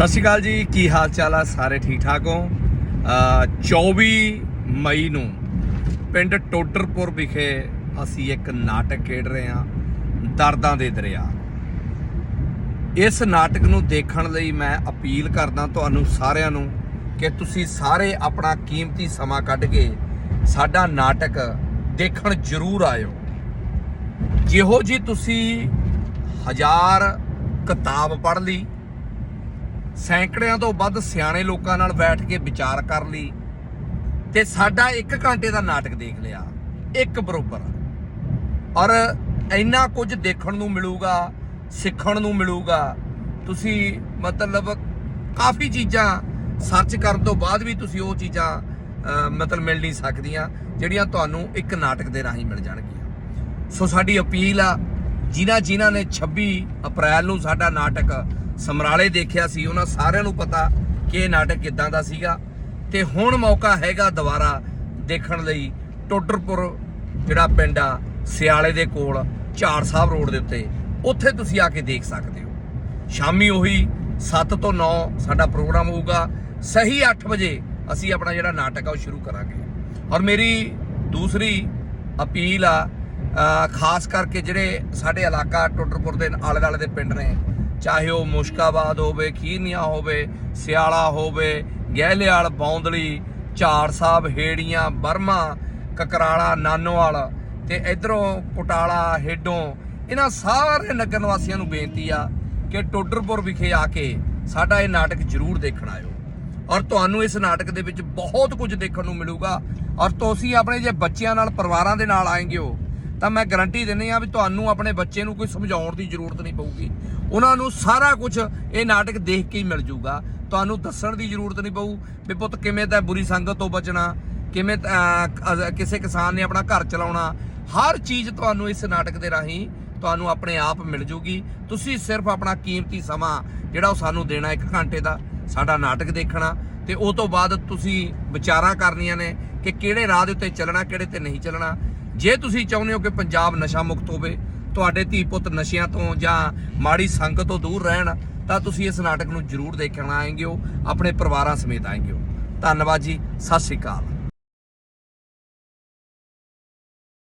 ਸਤਿ ਸ਼੍ਰੀ ਅਕਾਲ ਜੀ ਕੀ ਹਾਲ ਚਾਲ ਆ? ਸਾਰੇ ਠੀਕ ਠਾਕ ਹੋ? ਅ, 24 ਮਈ ਨੂੰ ਪਿੰਡ ਟੋਡਰਪੁਰ ਵਿਖੇ ਅਸੀਂ ਇੱਕ ਨਾਟਕ ਖੇਡ ਰਹੇ ਹਾਂ ਦਰਦਾਂ ਦੇ ਦਰਿਆ। ਇਸ ਨਾਟਕ ਨੂੰ ਦੇਖਣ ਲਈ ਮੈਂ ਅਪੀਲ ਕਰਦਾ ਤੁਹਾਨੂੰ ਸਾਰਿਆਂ ਨੂੰ ਕਿ ਤੁਸੀਂ ਸਾਰੇ ਆਪਣਾ ਕੀਮਤੀ ਸਮਾਂ ਕੱਢ ਕੇ ਸਾਡਾ ਨਾਟਕ ਦੇਖਣ ਜ਼ਰੂਰ ਆਇਓ। ਜਿਹੋ ਜੀ ਤੁਸੀਂ ਹਜ਼ਾਰ ਕਿਤਾਬ ਪੜ੍ਹ ਲਈ ਸੈਂਕੜਿਆਂ ਤੋਂ ਵੱਧ ਸਿਆਣੇ ਲੋਕਾਂ ਨਾਲ ਬੈਠ ਕੇ ਵਿਚਾਰ ਕਰ ਲਈ ਤੇ ਸਾਡਾ 1 ਘੰਟੇ ਦਾ ਨਾਟਕ ਦੇਖ ਲਿਆ, ਇੱਕ ਬਰੋਬਰ। ਔਰ ਇੰਨਾ ਕੁਝ ਦੇਖਣ ਨੂੰ ਮਿਲੂਗਾ, ਸਿੱਖਣ ਨੂੰ ਮਿਲੂਗਾ, ਤੁਸੀਂ ਮਤਲਬ ਕਾਫੀ ਚੀਜ਼ਾਂ ਸਰਚ ਕਰਨ ਤੋਂ ਬਾਅਦ ਵੀ ਤੁਸੀਂ ਉਹ ਚੀਜ਼ਾਂ ਮਤਲਬ ਮਿਲ ਨਹੀਂ ਸਕਦੀਆਂ, ਜਿਹੜੀਆਂ ਤੁਹਾਨੂੰ ਇੱਕ ਨਾਟਕ ਦੇ ਰਾਹੀਂ ਮਿਲ ਜਾਣਗੀਆਂ। ਸੋ ਸਾਡੀ ਅਪੀਲ ਆ ਜਿਨ੍ਹਾਂ ਜਿਨ੍ਹਾਂ ਨੇ 26 ਅਪ੍ਰੈਲ ਨੂੰ ਸਾਡਾ ਨਾਟਕ ਸਮਰਾਲੇ ਦੇਖਿਆ ਸੀ, ਉਹਨਾਂ ਸਾਰਿਆਂ ਨੂੰ ਪਤਾ ਕਿ ਇਹ ਨਾਟਕ ਕਿਦਾਂ ਦਾ ਸੀਗਾ। ਤੇ ਹੁਣ ਮੌਕਾ ਹੈਗਾ ਦੁਬਾਰਾ ਦੇਖਣ ਲਈ ਟੋਡਰਪੁਰ, ਜਿਹੜਾ ਪਿੰਡ ਆ, ਸਿਆਲੇ ਦੇ ਕੋਲ, ਝਾੜ ਸਾਹਿਬ ਰੋਡ ਦੇ ਉੱਤੇ। ਉੱਥੇ ਤੁਸੀਂ ਆ ਕੇ ਦੇਖ ਸਕਦੇ ਹੋ। ਸ਼ਾਮੀ ਉਹੀ 7 ਤੋਂ 9 ਸਾਡਾ ਪ੍ਰੋਗਰਾਮ ਹੋਊਗਾ। ਸਹੀ 8 ਵਜੇ ਅਸੀਂ ਆਪਣਾ ਜਿਹੜਾ ਨਾਟਕ ਆ, ਉਹ ਸ਼ੁਰੂ ਕਰਾਂਗੇ। ਔਰ ਮੇਰੀ ਦੂਸਰੀ ਅਪੀਲ ਆ ਖਾਸ ਕਰਕੇ ਜਿਹੜੇ ਸਾਡੇ ਇਲਾਕਾ ਟੋਡਰਪੁਰ ਦੇ ਆਲੇ ਦੁਆਲੇ ਦੇ ਪਿੰਡ ਨੇ ਚਾਹੇ ਉਹ ਮੁਸ਼ਕਾਬਾਦ ਹੋਵੇ, ਖੀਰਨੀਆਂ ਹੋਵੇ, ਸਿਆਲਾ ਹੋਵੇ, ਗਹਿਲਿਆਲ, ਬੌਂਦਲੀ, ਝਾੜ ਸਾਹਿਬ, ਹੇੜੀਆਂ, ਬਰਮਾ, ਕਕਰਾਲਾ, ਨਾਨੋਵਾਲ ਤੇ ਇਧਰੋਂ ਪਟਾਲਾ, ਹੇਡੋਂ, ਇਹਨਾਂ ਸਾਰੇ ਨਗਰ ਨਿਵਾਸੀਆਂ ਨੂੰ ਬੇਨਤੀ ਆ ਕਿ ਟੋਡਰਪੁਰ ਵਿਖੇ ਆ ਕੇ ਸਾਡਾ ਇਹ ਨਾਟਕ ਜ਼ਰੂਰ ਦੇਖਣ ਆਇਓ। ਔਰ ਤੁਹਾਨੂੰ ਇਸ ਨਾਟਕ ਦੇ ਵਿੱਚ ਬਹੁਤ ਕੁਝ ਦੇਖਣ ਨੂੰ ਮਿਲੂਗਾ। ਔਰ ਤੁਸੀਂ ਆਪਣੇ ਜੇ ਬੱਚਿਆਂ ਨਾਲ, ਪਰਿਵਾਰਾਂ ਦੇ ਨਾਲ ਆਏਗੇ ਹੋ ਤਾਂ ਮੈਂ ਗਾਰੰਟੀ ਦਿੰਦੀ ਆ ਵੀ ਤੁਹਾਨੂੰ ਆਪਣੇ ਬੱਚੇ ਨੂੰ ਕੋਈ ਸਮਝਾਉਣ ਦੀ ਜ਼ਰੂਰਤ ਨਹੀਂ ਪਊਗੀ। ਉਹਨਾਂ ਨੂੰ ਸਾਰਾ ਕੁਝ ਇਹ ਨਾਟਕ ਦੇਖ ਕੇ ਹੀ ਮਿਲ ਜਾਊਗਾ। ਤੁਹਾਨੂੰ ਦੱਸਣ ਦੀ ਜ਼ਰੂਰਤ ਨਹੀਂ ਪਊ ਵੀ ਪੁੱਤ ਕਿਵੇਂ ਤਾਂ ਬੁਰੀ ਸੰਗਤ ਤੋਂ ਬਚਣਾ, ਕਿਵੇਂ ਕਿਸੇ ਕਿਸਾਨ ਨੇ ਆਪਣਾ ਘਰ ਚਲਾਉਣਾ। ਹਰ ਚੀਜ਼ ਤੁਹਾਨੂੰ ਇਸ ਨਾਟਕ ਦੇ ਰਾਹੀਂ ਤੁਹਾਨੂੰ ਆਪਣੇ ਆਪ ਮਿਲ ਜੂਗੀ ਤੁਸੀਂ ਸਿਰਫ ਆਪਣਾ ਕੀਮਤੀ ਸਮਾਂ ਜਿਹੜਾ ਉਹ ਸਾਨੂੰ ਦੇਣਾ 1 ਘੰਟੇ ਦਾ, ਸਾਡਾ ਨਾਟਕ ਦੇਖਣਾ ਤੇ ਉਹ ਤੋਂ ਬਾਅਦ ਤੁਸੀਂ ਵਿਚਾਰਾਂ ਕਰਨੀਆਂ ਨੇ ਕਿ ਕਿਹੜੇ ਰਾਹ ਦੇ ਉੱਤੇ ਚੱਲਣਾ, ਕਿਹੜੇ ਤੇ ਨਹੀਂ ਚੱਲਣਾ। ਜੇ ਤੁਸੀਂ ਚਾਹੁੰਦੇ ਹੋ ਕਿ ਪੰਜਾਬ ਨਸ਼ਾ ਮੁਕਤ ਹੋਵੇ, ਤੁਹਾਡੇ ਧੀ ਪੁੱਤ ਨਸ਼ਿਆਂ ਤੋਂ ਜਾਂ ਮਾੜੀ ਸੰਗਤ ਤੋਂ ਦੂਰ ਰਹਿਣ, ਤਾਂ ਤੁਸੀਂ ਇਸ ਨਾਟਕ ਨੂੰ ਜ਼ਰੂਰ ਦੇਖਣ ਆਏਗੇ ਹੋ ਆਪਣੇ ਪਰਿਵਾਰਾਂ ਸਮੇਤ ਆਏਗੇ। ਹੋ ਧੰਨਵਾਦ ਜੀ, ਸਤਿ ਸ਼੍ਰੀ ਅਕਾਲ।